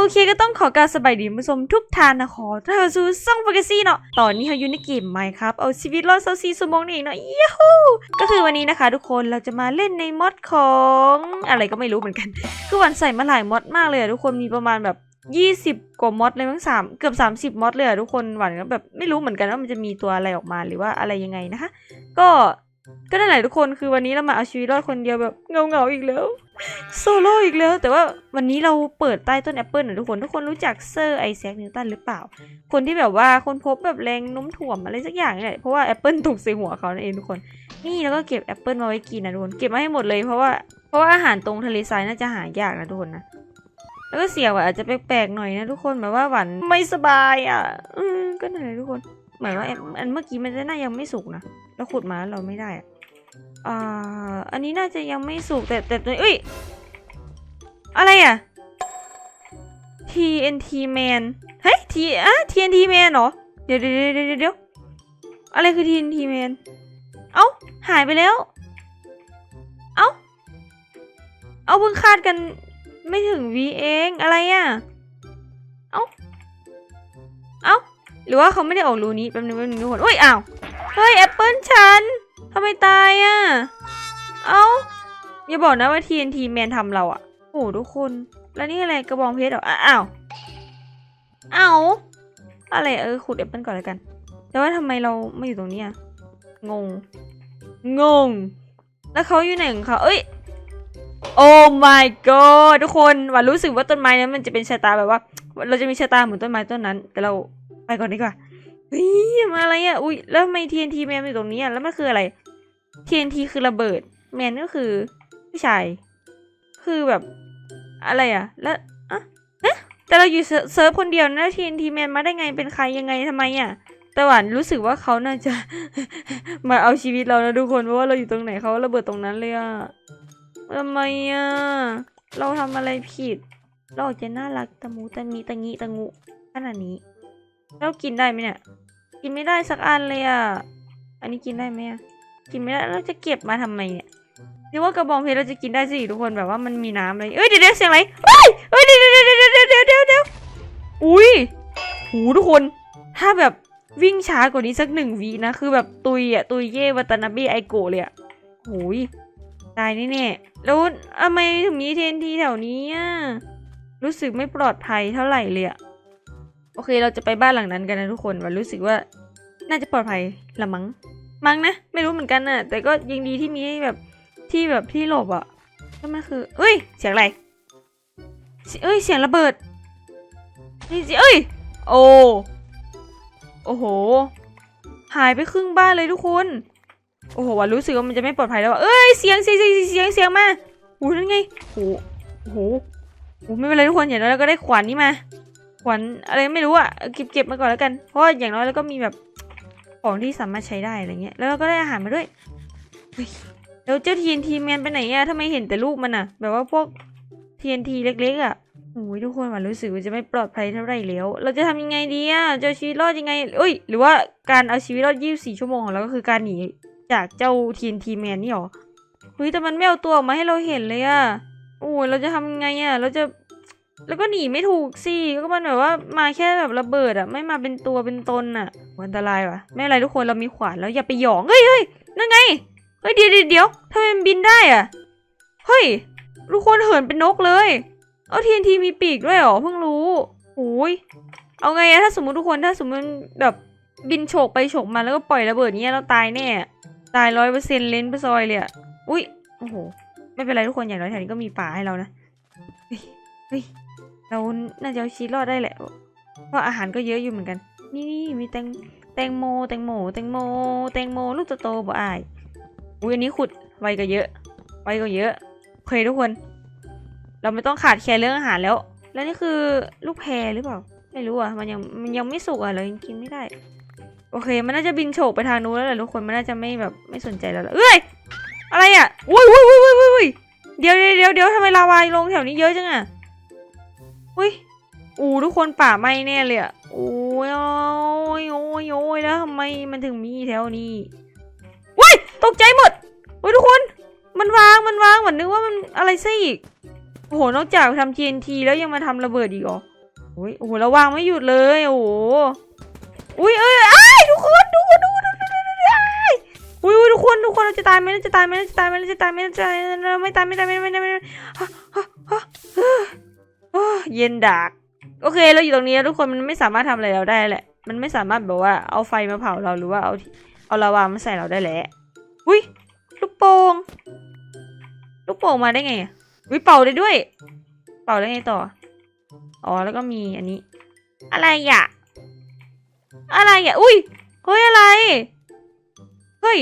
โอเคก็ต้องขอการสบายดีคุณผู้ชมทุกท่านนะขอถ้าเราสู้ซ่องฟกซี่เนาะตอนนี้เราอยู่ในเกมไหมครับ เอาชีวิตรอดเซาซีสมองนี่เองเนาะยูฮูก็คือวันนี้นะคะ ทุกคนเราจะมาเล่นในมอดของ อะไรก็ไม่รู้เหมือนกัน คือวันใส่มาหลายมอดมากเลยอะทุกคนมีประมาณแบบ 20 กว่ามอดเลยมั้งสามเกือบ 30มอดเลยอะทุกคนหวานก็แบบไม่รู้เหมือนกันว่ามันจะมีตัวอะไรออกมาหรือว่าอะไรยังไงนะคะ ก็ก็นั่นแหละทุกคนคือวันนี้เรามาเอาชีวิตรอดคนเดียวแบบเงาเงาๆอีกแล้ว โซโล่อีกแล้ว แต่ว่าวันนี้เราเปิดใต้ต้นแอปเปิลนะทุกคน ทุกคนรู้จักเซอร์ไอแซคนิวตันหรือเปล่า คนที่แบบว่าคนพบแบบแรงน้มถ่วงอะไรสักอย่างนี่แหละเพราะว่าแอปเปิลตกใส่หัวเขานั่นเองทุกคน นี่แล้วก็เก็บแอปเปิลมาไว้กินนะทุกคน เก็บมาให้หมดเลยเพราะว่าเพราะว่าอาหารตรงทะเลทรายน่าจะหายากนะทุกคนนะ แล้วก็เสียงว่าอาจจะแปลกๆหน่อยนะทุกคนแบบว่าหวานไม่สบายอะ อืมก็นั่นแหละทุกคน เหมือนว่าอันเมื่อกี้มันจะน่ายังไม่สุกนะ เราขุดมาเราไม่ได้อะ อ่าอันนี้น่าจะยังไม่สุกแต่แต่ตัวเอ้ย อะไรอะ TNT Man เฮ้ย T อะ TNT Man เหรอ เดี๋ยวเดี๋ยวเดี๋ยวเดี๋ยวอะไรคือ TNT Man เอ้า หายไปแล้ว เอ้า เอาเพิ่งคาดกันไม่ถึงวีเองอะไรอะ เอ้า เอ้า หรือว่าเขาไม่ได้ออกรูนี้แป๊บนึงแป๊บนึงทุกคนอุ้ยอ้าว เฮ้ยแอปเปิลฉันำไมตายอะ เอ้า อย่าบอกนะว่า TNT Man ทำเราอะโอ้โหทุกคน แล้วนี่อะไรกระบองเพชรเหรออะอ้าวอ้า อะไรเออขุดแอปเปิลก่อนแล้วกัน แต่ว่าทำไมเราไม่อยู่ตรงนี้ยงง งง แล้วเขาอยู่ไหนของเขาเอ้ย โอ้ my god ทุกคนว่ารู้สึกว่าต้นไม้นั้นมันจะเป็นชะตาแบบว่า เราจะมีชะตาเหมือนต้นไม้ต้นนั้น แต่เราไปก่อนดีกว่าเฮ้ยมาอะไรอะ อุ้ยแล้วทำไม TNT แมนอยู่ตรงนี้อะ แล้วมันคืออะไร TNT คือระเบิด แมนก็คือผู้ชาย คือแบบอะไรอะแล้วอะะแต่เราอยู่เซิร์ฟคนเดียวนะ TNT แมนมาได้ไงเป็นใครยังไงทำไมอะแต่หวานรู้สึกว่าเขาน่าจะ มาเอาชีวิตเรานะทุกคนเพราะว่าเราอยู่ตรงไหนเขาระเบิดตรงนั้นเลยอะทำไมอะเราทำอะไรผิด เราออกจะน่ารักตะมูตะมีตะงี้ตะงูขนาดนี้แล้วกินได้ไหมเนี่ย กินไม่ได้สักอันเลยอะอันนี้กินได้ไหมอะ กินไม่ได้เราจะเก็บมาทำไมเนี่ยนึกว่ากระบองเพชรเราจะกินได้สิทุกคนแบบว่ามันมีน้ำอะไรเอ้ยเดี๋ยวเดี๋ยวเสียงอะไรเฮ้ยเฮ้ยเดี๋ยวเดี๋ยวเดี๋ยวเดี๋ยวเดี๋ยวเดี๋ยวเดี๋ยวอุ้ยหูทุกคน ถ้าแบบวิ่งช้ากว่านี้สักหนึ่งวินะคือแบบตุยอะตุยเย่วัตนาบิไอโกะเลยอะหูยตายแน่ๆแล้วทำไมถึงมีเทนทีแถวนี้อะรู้สึกไม่ปลอดภัยเท่าไหร่เลยอะโอเค เราจะไปบ้านหลังนั้นกันนะทุกคนว่ารู้สึกว่าน่าจะปลอดภัยละมั้ง มั้งนะ ไม่รู้เหมือนกันน่ะ แต่ก็ยังดีที่มีแบบที่แบบที่หลบอะก็มันคือเอ้ย เสียงอะไรเอ้ย เสียงระเบิดนี่สิเอ้ย โอ้โอ้โห หายไปครึ่งบ้านเลยทุกคน โอ้โหว่ารู้สึกว่ามันจะไม่ปลอดภัยแล้วว่ะเอ้ย เสียงเสียงเสียงเสียงเสียงมาโอ้นั่นไงโอ้โอ้โหโอ้ไม่เป็นไรทุกคนอย่างน้อยเราก็ได้ขวานนี้มา ขวานอะไรไม่รู้อะ เก็บเก็บมาก่อนแล้วกัน เพราะอย่างน้อยเราก็มีแบบ ของที่สามารถใช้ได้อะไรเงี้ย แล้วเราก็ได้อาหารมาด้วยแล้วเจ้า TNT แมนไปไหนอะทำไมเห็นแต่ลูกมันอะแบบว่าพวก TNT เล็กๆอะโอ้ยทุกคนว่ารู้สึกว่าจะไม่ปลอดภัยเท่าไหร่แล้ว เราจะทำยังไงดีอะจะชีวิตรอดยังไงเอ้ย หรือว่าการเอาชีวิตรอด 24 ชั่วโมงของเราก็คือการหนีจากเจ้า TNT แมนนี่หรอเฮ้ยแต่มันไม่เอาตัวออกมาให้เราเห็นเลยอะโอ้ยเราจะทำยังไงอะเราจะแล้วก็หนีไม่ถูกสิก็มันแบบว่ามาแค่แบบระเบิดอะไม่มาเป็นตัวเป็นตนอะ อันตรายว่ะไม่เป็นไรทุกคนเรามีขวานแล้วอย่าไปหยองเฮ้ยเฮ้ยนั่นไงเฮ้ยเดี๋ยวเดี๋ยวทำไมมันบินได้อะเฮ้ยทุกคนเหินเป็นนกเลยเอาทีนทีมีปีกด้วยเหรอเพิ่งรู้โอ้ยเอาไงอะถ้าสมมติทุกคนถ้าสมมติแบบบินโฉกไปโฉกมาแล้วก็ปล่อยระเบิดเงี้ยเราตายแน่ตายร้อยเปอร์เซ็นต์เลนไปซอยเลยอะอุ้ยโอ้โหไม่เป็นไรทุกคนอย่างน้อยแถวนี้ก็มีป่าให้เรานะเฮ้ยเฮ้ยเราน่าจะเอาชีวิตรอดได้แหละเพราะอาหารก็เยอะอยู่เหมือนกัน นี่นี่มีแตงแตงโมแตงโมแตงโมแตงโมลูกโตๆบ่อายอุ้ยอันนี้ขุดไวก็เยอะ ไวก็เยอะโอเคทุกคน เราไม่ต้องขาดแคลนเรื่องอาหารแล้ว แล้วนี่คือลูกแพรหรือเปล่า ไม่รู้อะมันยังมันยังไม่สุกอะเรายังกินไม่ได้ โอเค มันน่าจะบินโฉบไปทางนู้นแล้วแหละทุกคนมันน่าจะไม่แบบไม่สนใจเราแล้วเอ้ยอะไรอะอุ้ยอุ้ยอุ้ยอุ้ยอุ้ยเดี๋ยวเดี๋ยวเดี๋ยวเดี๋ยวทำไมลาวาลงแถวนี้เยอะจังอะอุ้ยอู้ทุกคนป่าไหม้แน่เลยอะโอ้ ยโอ้ยโอ้ยโอ้ยแล้วทำไมมันถึงมีแถวนี้ว้ยตกใจหมดโอ้ยทุกคน มันวางมันวางเหมือนนึกว่ามันอะไรซะอีกโอ้โหนอกจากทำ TNT แล้วยังมาทำระเบิดอีกเหรอโอ้ยโอ้โหแล้วางไม่หยุดเลยโอ้โหอุ้ยเอ้ยอ้ทุกคนทุกคนทุกคนทุกคนอุ้ยอุ้ยทุกคนทุกคนเราจะตายไหมเราจะตายไหมเราจะตายไหมเราจะตายไหมเราจะตายไหมเราไม่ตายไม่ตายไม่ตายไม่ตายไม่ตายฮะฮะฮะเฮ้ยโอ้ยเย็นดาก อเคเราอยู่ตรงนี้ทุกคนมันไม่สามารถทำอะไรเราได้แหละ มันไม่สามารถแบบว่าเอาไฟมาเผาเราหรือว่าเอาเอาลาวามาใส่เราได้แหละอุ้ยลูกโป่งลูกโป่งมาได้ไงอะอุ้ยเป่าได้ด้วย เป่าได้ไงต่อ อ๋อแล้วก็มีอันนี้ อะไรอะ อะไรอะ อุ้ยเฮ้ยอะไร เฮ้ย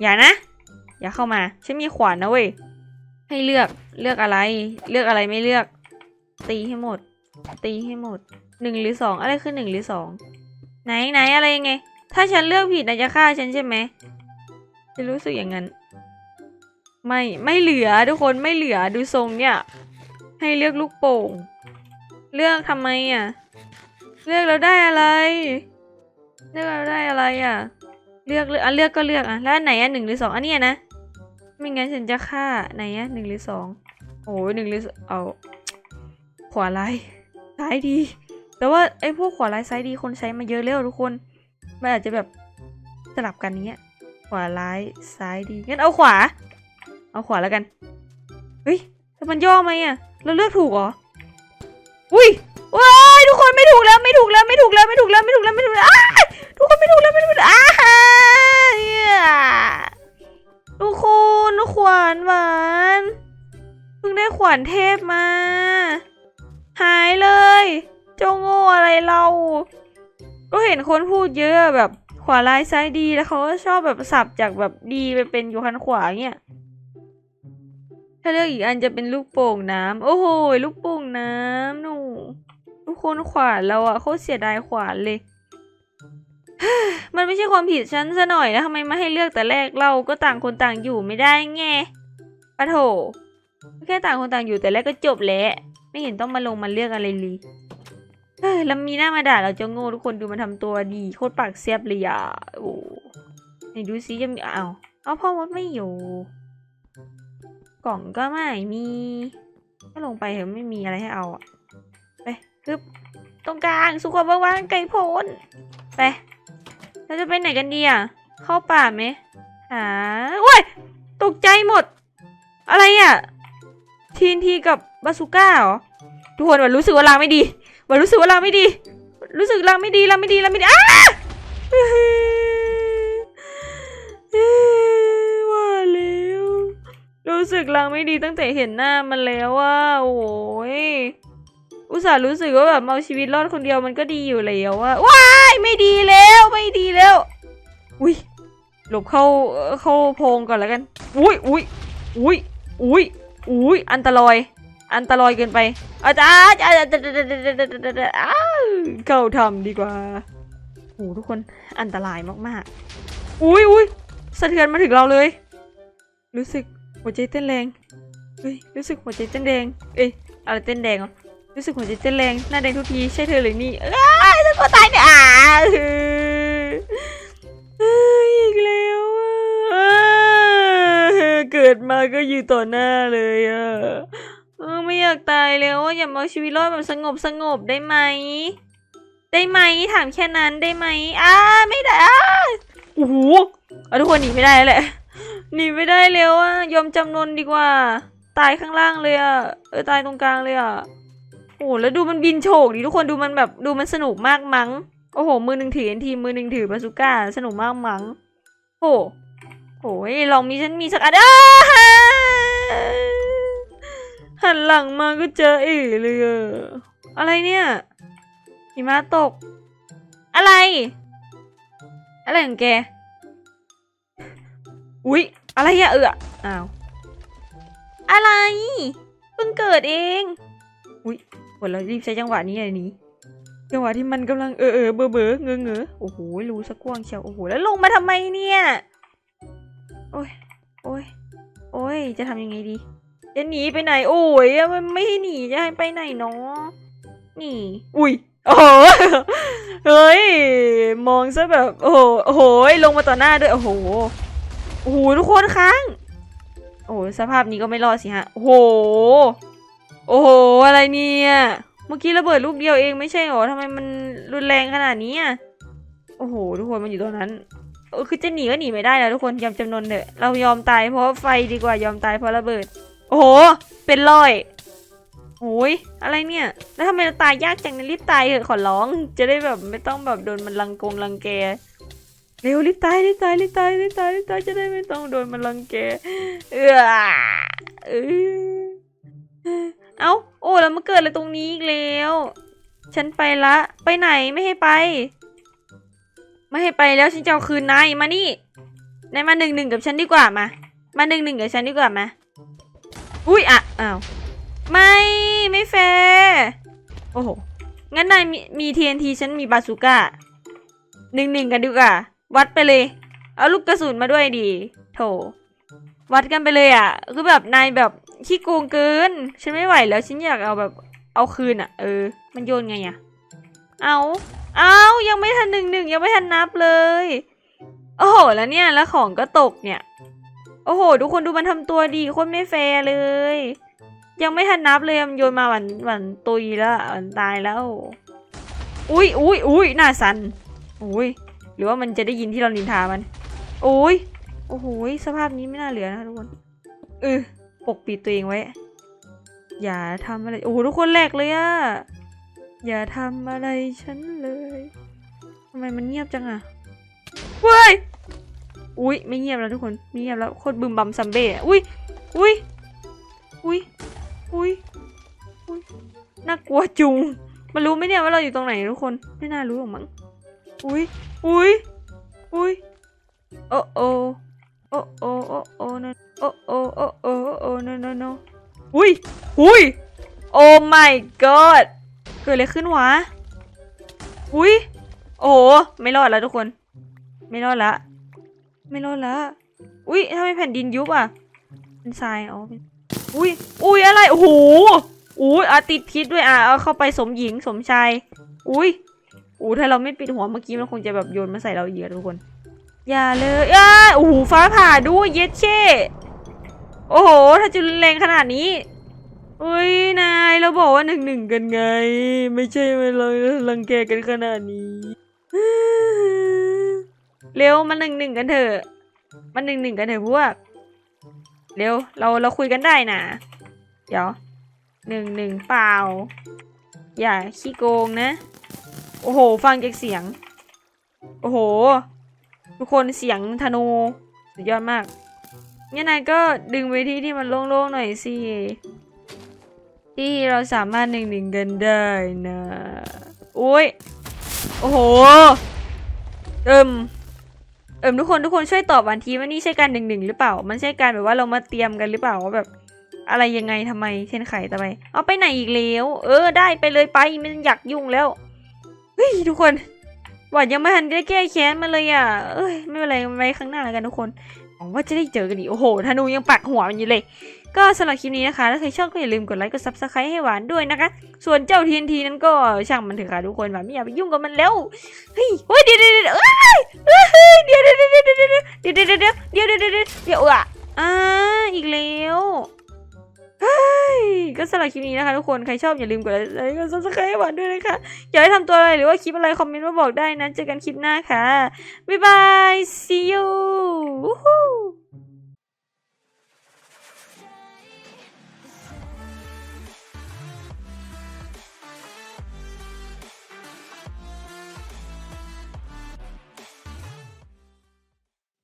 อย่านะ อย่าเข้ามาฉันมีขวานนะเว้ยให้เลือกเลือกอะไร เลือกอะไรไม่เลือก ตีให้หมด ตีให้หมดหนึ่งหรือสองอะไรคือหนึ่งหรือสองไหนไหนอะไรยังไง ถ้าฉันเลือกผิดนายจะฆ่าฉันใช่ไหมจะรู้สึกอย่างนั้น ไม่ไม่เหลือทุกคนไม่เหลือดูทรงเนี่ย ให้เลือกลูกโป่ง เลือกทำไมอะ เลือกแล้วได้อะไร เลือกแล้วได้อะไรอะ เลือกเลือกอะเลือกก็เลือกอะแล้วไหนอะหนึ่งหรือสองอันนี้นะไม่งั้นฉันจะฆ่าไหนอะหนึ่งหรือสองโอ้ยหนึ่งหรือเอาขวาไลาย ซ้ายดี แต่ว่าไอ้พวกขวาไลายซ้ายดีคนใช้มาเยอะแล้วทุกคน มันอาจจะแบบสลับกันอย่างเงี้ย ขวาร้ายซ้ายดี งั้นเอาขวา เอาขวาแล้วกัน เฮ้ยแต่มันย่อไหมอะ เราเลือกถูกเหรอ อุ้ยว้ายทุกคนไม่ถูกแล้วไม่ถูกแล้วไม่ถูกแล้วไม่ถูกแล้วไม่ถูกแล้วไม่ถูกแล้วทุกคนไม่ถูกแล้วไม่ถูกแล้วอ้ายเนี่ยทุกคนขวานหวานเพิ่งได้ขวานเทพมา หายเลย เจ้าโง่อะไรเรา ก็เห็นคนพูดเยอะแบบขวาลายซ้ายดีแล้วเขาก็ชอบแบบสับจากแบบดีไปเป็นอยู่คันขวาเงี้ยถ้าเลือกอีกอันจะเป็นลูกโป่งน้ำโอ้โหลูกโป่งน้ำหนูทุกคนขวานเราอะโคตรเสียดายขวานเลยมันไม่ใช่ความผิดฉันซะหน่อยแล้วทำไมไม่ให้เลือกแต่แรกเราก็ต่างคนต่างอยู่ไม่ได้ไงปะโถ แค่ต่างคนต่างอยู่แต่แรกก็จบแล้ว ไม่เห็นต้องมาลงมาเลือกอะไรเลยเฮ้ยแล้วมีหน้ามาด่าเราจะโง่ทุกคนดูมันทำตัวดีโคตรปากเสียบเลยอะโอ้ไหนดูซิจะมีอ้าเอาพ่อมดไม่อยู่ กล่องก็ไม่มีก็ลงไปเถอะไม่มีอะไรให้เอาอะไปฮึบตรงกลางสุขภาพว่างไกลโพ้นไปเราจะไปไหนกันดีอะเข้าป่าไหมหาโอ้ยตกใจหมด อะไรอะทีนทีกับ บาซูก้าเหรอ ทุกคนวันรู้สึกว่าลางไม่ดีวันรู้สึกว่าลางไม่ดี รู้สึกลางไม่ดีลางไม่ดีลางไม่ดีอ้าว่าแล้วรู้สึกลังไม่ดีตั้งแต่เห็นหน้ามันแล้วว่าโอ้ยอุตส่าห์รู้สึกว่าแบบเอาชีวิตรอดคนเดียวมันก็ดีอยู่แล้วว่าว้ายไม่ดีแล้วไม่ดีแล้ว อุ้ยหลบเข้าเข้าโพงก่อนแล้วกัน อุ้ยอุ้ยอุ้ยอุ้ยอุ้ยอันตราย อันตรายเกินไปอาจารย์อาจารย์อ้าเข้าทำดีกว่าโอ้ทุกคนอันตรายมากๆ อุ้ยอุ้ยสะเทือนมาถึงเราเลย รู้สึกหัวใจเต้นแรงเฮ้ยรู้สึกหัวใจเต้นแรงเอ้ยอะไรเต้นแดงเหรอรู้สึกหัวใจเต้นแรงหน้าแดงทุกทีใช่เธอหรือนี่อ้ายฉันก็ตายเนี่ยอ่าเฮ้ยเฮ้ยอีกแล้วอะเกิดมาก็อยู่ต่อหน้าเลยอะ เออไม่อยากตายแล้วอย่ามาชีวิตรอดแบบสงบสงบได้ไหม ได้ไหมถามแค่นั้นได้ไหมอ้าไม่ได้อ้าโอ้โหเอาทุกคนหนีไม่ได้แล้วแหละหนีไม่ได้แล้วอะยอมจำนนดีกว่า ตายข้างล่างเลยอะเออตายตรงกลางเลยอะโอ้แล้วดูมันบินโฉกดิทุกคนดูมันแบบดูมันสนุกมากมั้งโอ้โห มือหนึ่งถือเอ็นทีมือหนึ่งถือบาซูก้าสนุกมากมั้งโอ้โหลองมีฉันมีสักอันอ้า หันหลังมาก็เจอเอ๋เลยอะอะไรเนี่ยหิมะตก อะไร อะไรของแก อุ๊ย อะไรอะเอออ้าว อะไรเพิ่งเกิดเอง อุ๊ยหมดเรารีบใช้จังหวะนี้เลยนี้จังหวะที่มันกำลังเออเออเบอเบอเงอเงอโอ้โหรู้สักกว้างเชียวโอ้โหแล้วลงมาทำไมเนี่ย โอ้ยโอ้ยโอ้ยจะทำยังไงดี จะหนีไปไหน โอ้ยมันไม่ให้หนีจะให้ไปไหนเนาะนี่อุ้ยโอ้โหเฮ้ยมองซะแบบโอ้โหโอ้โหลงมาต่อหน้าด้วยโอ้โหโอ้โหทุกคนค้างโอ้สภาพนี้ก็ไม่รอดสิฮะโอ้โหโอ้โหอะไรเนี่ยเมื่อกี้ระเบิดลูกเดียวเองไม่ใช่หรอทำไมมันรุนแรงขนาดนี้อะโอ้โห ทุกคนมันอยู่ตรงนั้นเออคือจะหนีก็หนีไม่ได้นะทุกคนยอมจำนนเถอะเรายอมตายเพราะไฟดีกว่ายอมตายเพราะระเบิด โอ้โห เป็นรอยโอ้ยอะไรเนี่ย แล้วทำไมเราตายยากจังเนยรีบตายเถอะขอร้อง จะได้แบบไม่ต้องแบบโดนมันรังกงรังแก เร็วรีบตายรีบตายรีบตายรีบตายรีบตายจะได้ไม่ต้องโดนมันรังแก เออเออเอ้า โอ้แล้วมาเกิดอะไรตรงนี้อีกแล้ว ฉันไปละ ไปไหนไม่ให้ไป ไม่ให้ไปแล้วฉันจะเอาคืนนายมานี่นายมาหนึ่งหนึ่งกับฉันดีกว่ามา มาหนึ่งหนึ่งกับฉันดีกว่ามา อุ้ยอะอ้าวไม่ไม่แฟร์โอ้โห งั้นนายมีมี TNT ฉันมีบาซูก้าหนึ่งหนึ่งกันดีกว่า วัดไปเลย เอาลูกกระสุนมาด้วยดี โถ วัดกันไปเลยอะ คือแบบนายแบบขี้โกงเกิน ฉันไม่ไหวแล้วฉันอยากเอาแบบเอาคืนอะ เออ มันโยนไงอะ เอาเอายังไม่ทันหนึ่งหนึ่งยังไม่ทันนับเลย โอ้โห แล้วเนี่ย แล้วของก็ตกเนี่ย โอ้โห ทุกคนดูมันทำตัวดีโคนไม่แฟร์เลย ยังไม่ทันนับเลยมันโยนมาหวันหวันตุยแล้วหวันตายแล้ว อุ้ยอุ้ยอุ้ยหน้าสันอุ้ยหรือว่ามันจะได้ยินที่เรานินทามันโอ้ยโอ้โหสภาพนี้ไม่น่าเหลือนะคะทุกคนเออปกปิดตัวเองไว้ อย่าทำอะไรโอ้โหทุกคนแหลกเลยอะอย่าทำอะไรฉันเลยทำไมมันเงียบจังอะเว้ย อุ้ยไม่เงียบแล้วทุกคนไม่เงียบแล้วโคตรบึมบัมซัมเบ้อะอุ้ยอุ้ยอุ้ยอุ้ยอุ้ยน่ากลัวจุงมันรู้ไหมเนี่ยว่าเราอยู่ตรงไหนทุกคนไม่น่ารู้หรอกมั้งอุ้ยอุ้ยอุ้ยโอ้โอโอ้โอโอ้โอ no โอ้โอโอ้โอโอ้โอ no no no อุ้ยอุ้ยโอ้ my god เกิดอะไรขึ้นวะอุ้ยโอ้ไม่รอดแล้วทุกคน ไม่รอดละ ไม่รอดละอุ้ยทำไมแผ่นดินยุบอะ เป็นทรายอ๋อเป็นอุ้ยอุ้ยอะไร โอ้โหอุ้ยอะติดพิษด้วยอะ เอาเข้าไปสมหญิงสมชาย อุ้ยอู้ถ้าเราไม่ปิดหัวเมื่อกี้มันคงจะแบบโยนมาใส่เราอีกอะทุกคน อย่าเลยอ้าโอ้โหฟ้าผ่าด้วยเย็ดเช่ โอ้โห ถ้าจะรุนแรงขนาดนี้อุ้ยนายเราบอกว่าหนึ่งหนึ่งกันไง ไม่ใช่มเรารังแกกันขนาดนี้ เร็วมาหนึ่งหนึ่งกันเถอะมาหนึ่งหนึ่งกันเถอะพวกเร็วเราเราคุยกันได้นะเดี๋ยวหนึ่งหนึ่งเปล่า อย่าขี้โกงนะ โอ้โห ฟังจากเสียง โอ้โห ทุกคนเสียงธนูสุดยอดมากงั้นนายก็ดึงไปที่ที่มันโล่งๆหน่อยสิที่เราสามารถหนึ่งหนึ่งกันได้นะ โอ้ย โอ้โหเอิม เอิมทุกคนทุกคนช่วยตอบวันทีว่านี่ใช่การหนึ่งหนึ่งหรือเปล่า มันใช่การแบบว่าเรามาเตรียมกันหรือเปล่าว่าแบบ อะไรยังไงทำไมเช่นไข่ทำไมเอาไปไหนอีกแล้ว เออ ได้ไปเลยไปมันอยากยุ่งแล้วเฮ้ยทุกคนหวัดยังไม่ทันได้แก้แค้นมาเลยอะ เอ้ยไม่เป็นไรไว้ข้างหน้าแล้วกันทุกคนหวังว่าจะได้เจอกันอีกโอ้โหธนูยังปักหัวมันอยู่เลย ก็สำหรับคลิปนี้นะคะ ถ้าใครชอบก็อย่าลืมกดไลค์กดซับสไครต์ให้หวานด้วยนะคะ ส่วนเจ้าทีนทีนั้นก็ช่างมันเถอะค่ะทุกคนหวานไม่อยากไปยุ่งกับมันแล้ว เฮ้ยเฮ้ยเดี๋ยวเดี๋ยวเดี๋ยวเอ้ยเอ้ยเดี๋ยวเดี๋ยวเดี๋ยวเดี๋ยวเดี๋ยวเดี๋ยวเดี๋ยวเดี๋ยวเดี๋ยวเดี๋ยวเดี๋ยวเดี๋ยวเดี๋ยวอะอ่าอีกแล้วเฮ้ยก็สำหรับคลิปนี้นะคะทุกคน ใครชอบอย่าลืมกดไลค์กดซับสไครต์ให้หวานด้วยนะคะ อยากให้ทำตัวอะไรหรือว่าคลิปอะไรคอมเมนต์มาบอกได้นะ เจอกันคลิปหน้าค่ะ บ๊ายบาย see you